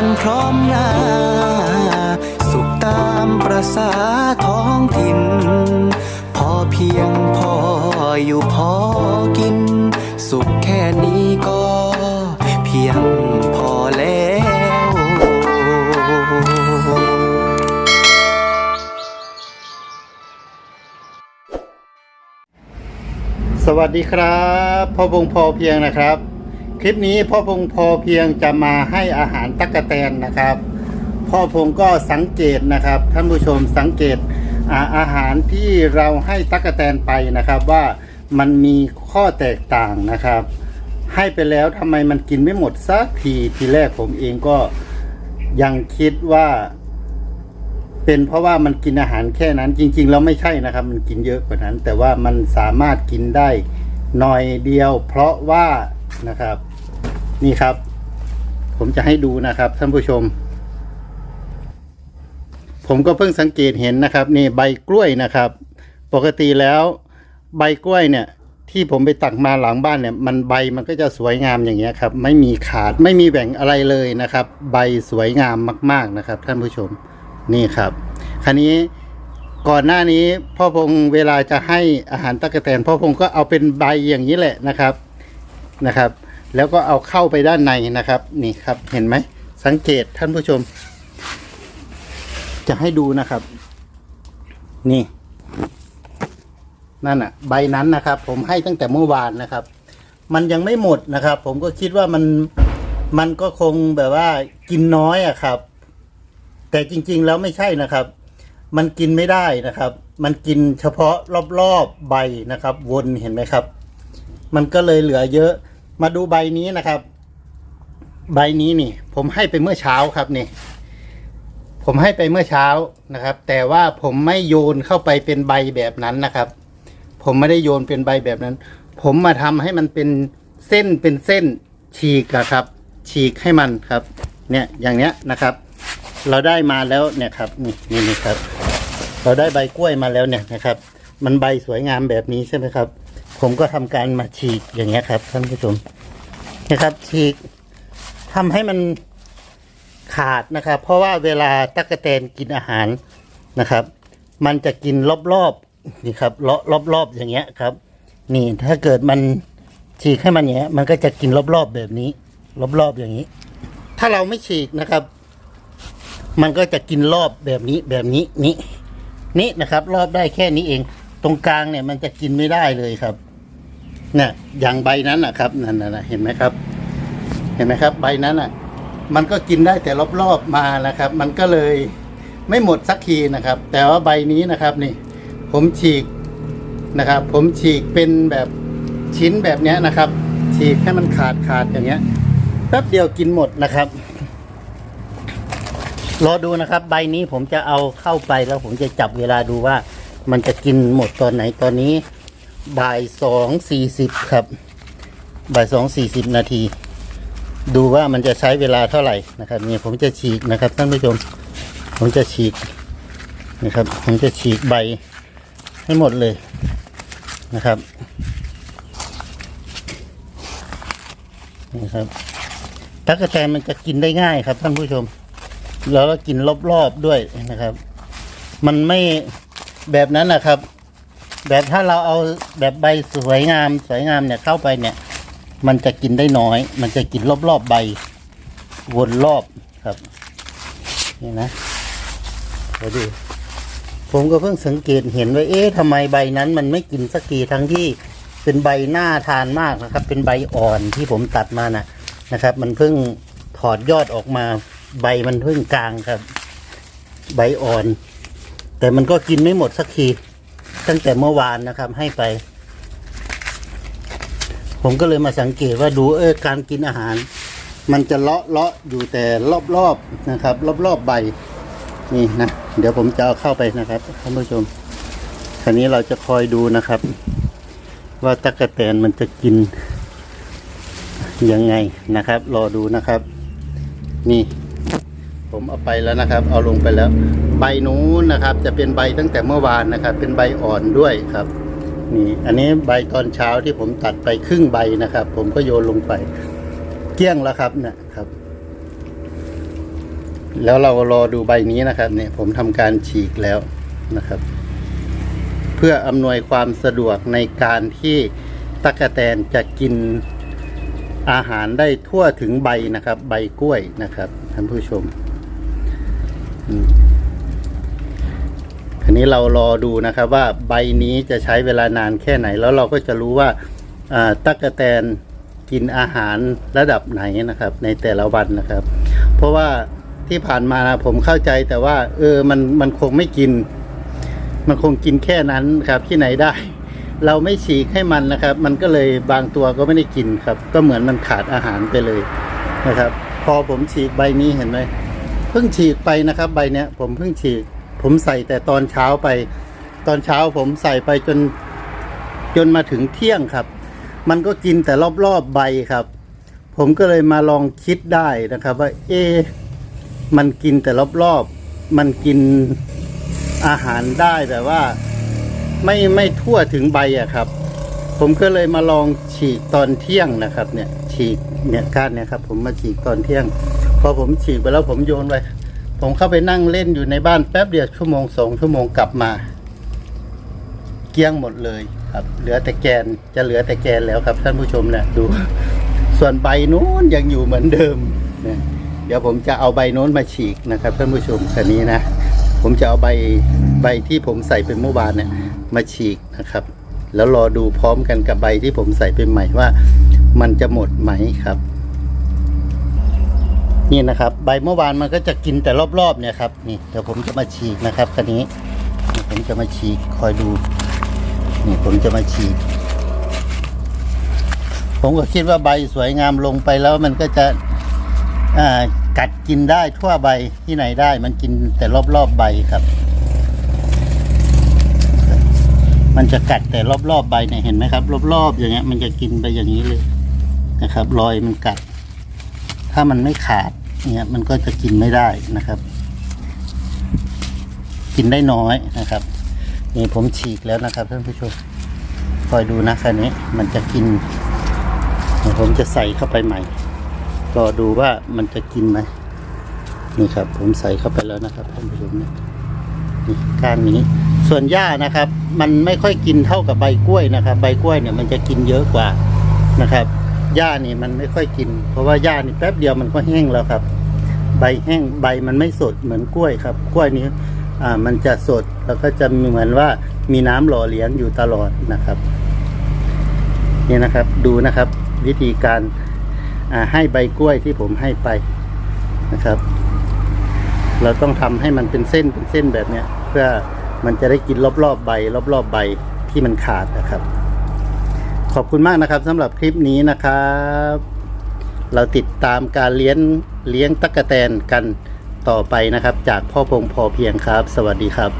กันพร้อมหน้า สุขตามประษาท้องถิ่น พอเพียงพออยู่พอกิน สุขแค่นี้ก็เพียงพอแล้วสวัสดีครับพ่อพงพอเพียงนะครับ คลิปนี้พ่อพงพอเพียงจะมาให้อาหารตั๊กแตนนะครับ พ่อพงก็สังเกตนะครับท่านผู้ชมสังเกตอาอาหารที่เราให้ตั๊กแตนไปนะครับว่ามันมีข้อแตกต่างนะครับ ให้ไปแล้วทำไมมันกินไม่หมดสักทีทีแรกผมเองก็ยังคิดว่า เป็นเพราะว่ามันกินอาหารแค่นั้นจริง ๆ แล้วไม่ใช่นะครับ มันกินเยอะกว่านั้น แต่ว่ามันสามารถกินได้หน่อยเดียว เพราะว่านะครับ นี่ครับ ผมจะให้ดูนะครับท่านผู้ชม ผมก็เพิ่งสังเกตเห็นนะครับ นี่ใบกล้วยนะครับ ปกติแล้วใบกล้วยเนี่ย ที่ผมไปตักมาหลังบ้านเนี่ย มันใบมันก็จะสวยงามอย่างเงี้ยครับ ไม่มีขาดไม่มีแหว่งอะไรเลยนะครับ ใบสวยงามมาก ๆนะครับ ท่านผู้ชมนี่ครับคราวนี้ก่อนหน้านี้พ่อพงษ์เวลาจะให้อาหารตะกะแตนพ่อพงษ์ก็เอาเป็นใบอย่างนี้แหละนะครับนะครับ แล้วก็เอาเข้าไปด้านในนะครับ นี่ครับเห็นไหม สังเกตท่านผู้ชม จะให้ดูนะครับ นี่ นั่นอะ ใบนั้นนะครับ ผมให้ตั้งแต่เมื่อวานนะครับ มันยังไม่หมดนะครับ ผมก็คิดว่ามันมันก็คงแบบว่ากินน้อยอะครับ แต่จริง ๆ แล้วไม่ใช่นะครับ มันกินไม่ได้นะครับ มันกินเฉพาะรอบๆใบนะครับ วนเห็นไหมครับ มันก็เลยเหลือเยอะ มาดูใบนี้นะครับ ใบนี้นี่ ผมให้ไปเมื่อเช้าครับนี่ ผมให้ไปเมื่อเช้านะครับ แต่ว่าผมไม่โยนเข้าไปเป็นใบแบบนั้นนะครับ ผมไม่ได้โยนเป็นใบแบบนั้น ผมมาทำให้มันเป็นเส้นเป็นเส้นฉีกอะครับ ฉีกให้มันครับ เนี่ยอย่างเนี้ยนะครับ เราได้มาแล้วเนี่ยครับนี่นี่นี่ครับ เราได้ใบกล้วยมาแล้วเนี่ยนะครับ มันใบสวยงามแบบนี้ใช่ไหมครับ ผมก็ทำการมาฉีกอย่างเงี้ยครับท่านผู้ชมนะครับ ฉีกทำให้มันขาดนะครับ เพราะว่าเวลาตั๊กแตนกินอาหารนะครับ มันจะกินรอบๆนี่ครับเลาะรอบๆอย่างเงี้ยครับ นี่ถ้าเกิดมันฉีกให้มันอย่างเงี้ย มันก็จะกินรอบๆแบบนี้ รอบๆอย่างนี้ ถ้าเราไม่ฉีกนะครับ มันก็จะกินรอบแบบนี้แบบนี้นี่นี่นะครับ รอบได้แค่นี้เอง ตรงกลางเนี่ยมันจะกินไม่ได้เลยครับ เนี่ยอย่างใบนั้นนะครับนั่นนะเห็นไหมครับ เห็นไหมครับ ใบนั้นอะ มันก็กินได้แต่รอบๆมานะครับ มันก็เลยไม่หมดสักทีนะครับ แต่ว่าใบนี้นะครับนี่ ผมฉีกนะครับ ผมฉีกเป็นแบบชิ้นแบบเนี้ยนะครับ ฉีกให้มันขาดขาดอย่างเงี้ยแป๊บเดียวกินหมดนะครับ รอดูนะครับ ใบนี้ผมจะเอาเข้าไปแล้วผมจะจับเวลาดูว่า มันจะกินหมดตอนไหนตอนนี้ บ่ายสองสี่สิบครับ บ่ายสองสี่สิบนาที ดูว่ามันจะใช้เวลาเท่าไหร่นะครับนี่ผมจะฉีกนะครับท่านผู้ชม ผมจะฉีกนะครับ ผมจะฉีกใบให้หมดเลยนะครับนี่ครับตั๊กแตนมันจะกินได้ง่ายครับท่านผู้ชม แล้วก็กินรอบๆด้วยนะครับ มันไม่แบบนั้นนะครับ แบบถ้าเราเอาแบบใบสวยงามสวยงามเนี่ยเข้าไปเนี่ย มันจะกินได้น้อย มันจะกินรอบๆใบ วนรอบครับ นี่นะเดี๋ยวดูผมก็เพิ่งสังเกตเห็นว่าเอ๊ะทำไมใบนั้นมันไม่กินสักทีทั้งที่เป็นใบหน้าทานมากนะครับ เป็นใบอ่อนที่ผมตัดมานะนะครับ มันเพิ่งถอดยอดออกมา ใบมันเพิ่งกลางครับ ใบอ่อน แต่มันก็กินไม่หมดสักที ตั้งแต่เมื่อวานนะครับ ให้ไป ผมก็เลยมาสังเกตว่าดูเออการกินอาหาร มันจะเลาะเลาะอยู่แต่รอบๆนะครับ รอบๆใบนี่นะเดี๋ยวผมจะเอาเข้าไปนะครับท่านผู้ชมคราวนี้เราจะคอยดูนะครับ ว่าตะกะแตนมันจะกินยังไงนะครับ รอดูนะครับ นี่ ผมเอาไปแล้วนะครับ เอาลงไปแล้ว ใบนู้นนะครับ จะเป็นใบตั้งแต่เมื่อวานนะครับ เป็นใบอ่อนด้วยครับ นี่ อันนี้ใบตอนเช้าที่ผมตัดไปครึ่งใบนะครับ ผมก็โยนลงไป เกี้ยงแล้วครับเนี่ยครับ แล้วเรารอดูใบนี้นะครับ เนี่ย ผมทำการฉีกแล้วนะครับ เพื่ออำนวยความสะดวกในการที่ตั๊กแตนจะกินอาหารได้ทั่วถึงใบนะครับ ใบกล้วยนะครับท่านผู้ชม อืมทีนี้เรารอดูนะครับว่าใบนี้จะใช้เวลานานแค่ไหน แล้วเราก็จะรู้ว่าอ่าตั๊กแตนกินอาหารระดับไหนนะครับ ในแต่ละวันนะครับ เพราะว่าที่ผ่านมานะผมเข้าใจแต่ว่า เออมันมันคงไม่กิน มันคงกินแค่นั้นครับที่ไหนได้ เราไม่ฉีกให้มันนะครับ มันก็เลยบางตัวก็ไม่ได้กินครับ ก็เหมือนมันขาดอาหารไปเลยนะครับ พอผมฉีกใบนี้เห็นไหม เพิ่งฉีกไปนะครับใบเนี้ยผมเพิ่งฉีก ผมใส่แต่ตอนเช้าไป ตอนเช้าผมใส่ไปจนจนมาถึงเที่ยงครับ มันก็กินแต่รอบๆใบครับ ผมก็เลยมาลองคิดได้นะครับ ว่าเอ มันกินแต่รอบๆมันกินอาหารได้แบบว่า ไม่ไม่ทั่วถึงใบอะครับ ผมก็เลยมาลองฉีกตอนเที่ยงนะครับ เนี่ย ฉีกเนี่ยก้านเนี่ยครับ ผมมาฉีกตอนเที่ยง พอผมฉีกไปแล้วผมโยนไปผมเข้าไปนั่งเล่นอยู่ในบ้านแป๊บเดียวชั่วโมงสองชั่วโมงกลับมา เกี้ยงหมดเลยครับ เหลือแต่แกนจะเหลือแต่แกนแล้วครับ ท่านผู้ชมเนี่ยดู ส่วนใบนู้นยังอยู่เหมือนเดิมเนี่ยเดี๋ยวผมจะเอาใบนู้นมาฉีกนะครับ ท่านผู้ชมคันนี้นะผมจะเอาใบใบที่ผมใส่เป็นเมื่อวานเนี่ยมาฉีกนะครับ แล้วรอดูพร้อมกันกับใบที่ผมใส่เป็นใหม่ว่า มันจะหมดไหมครับ นี่นะครับ ใบเมื่อวานมันก็จะกินแต่รอบๆเนี่ยครับนี่เดี๋ยวผมจะมาฉีกนะครับคันนี้ผมจะมาฉีกคอยดูนี่ผมจะมาฉีก ผมก็คิดว่าใบสวยงามลงไปแล้วมันก็จะกัดกินได้ทั่วใบที่ไหนได้ มันกินแต่รอบๆใบครับ มันจะกัดแต่รอบๆใบเนี่ยเห็นไหมครับ รอบๆอย่างเงี้ย มันจะกินไปอย่างนี้เลยนะครับ รอยมันกัด ถ้ามันไม่ขาดเนี่ยมันก็จะกินไม่ได้นะครับ กินได้น้อยนะครับ นี่ผมฉีกแล้วนะครับท่านผู้ชมคอยดูนะคันนี้มันจะกินเดี๋ยวผมจะใส่เข้าไปใหม่รอดูว่ามันจะกินไหมนี่ครับ ผมใส่เข้าไปแล้วนะครับท่านผู้ชมเนี่ยนี่ก้านนี้ส่วนหญ้านะครับ มันไม่ค่อยกินเท่ากับใบกล้วยนะครับ ใบกล้วยเนี่ยมันจะกินเยอะกว่านะครับ หญ้านี่มันไม่ค่อยกิน เพราะว่าหญ้านี่แป๊บเดียวมันก็แห้งแล้วครับ ใบแห้งใบมันไม่สดเหมือนกล้วยครับ กล้วยนี้อ่ามันจะสดแล้วก็จะเหมือนว่ามีน้ำหล่อเลี้ยงอยู่ตลอดนะครับ นี่นะครับดูนะครับ วิธีการอ่าให้ใบกล้วยที่ผมให้ไปนะครับ เราต้องทำให้มันเป็นเส้นเป็นเส้นแบบเนี้ย เพื่อมันจะได้กินรอบๆใบ รอบๆใบที่มันขาดนะครับ อบคุณมากนะครับสำหรับคลิปนี้นะครับ เราติดตามการเลี้ยงเลี้ยงตะกะแตนกันต่อไปนะครับ จากพ่อพงพอเพียงครับ สวัสดีครับ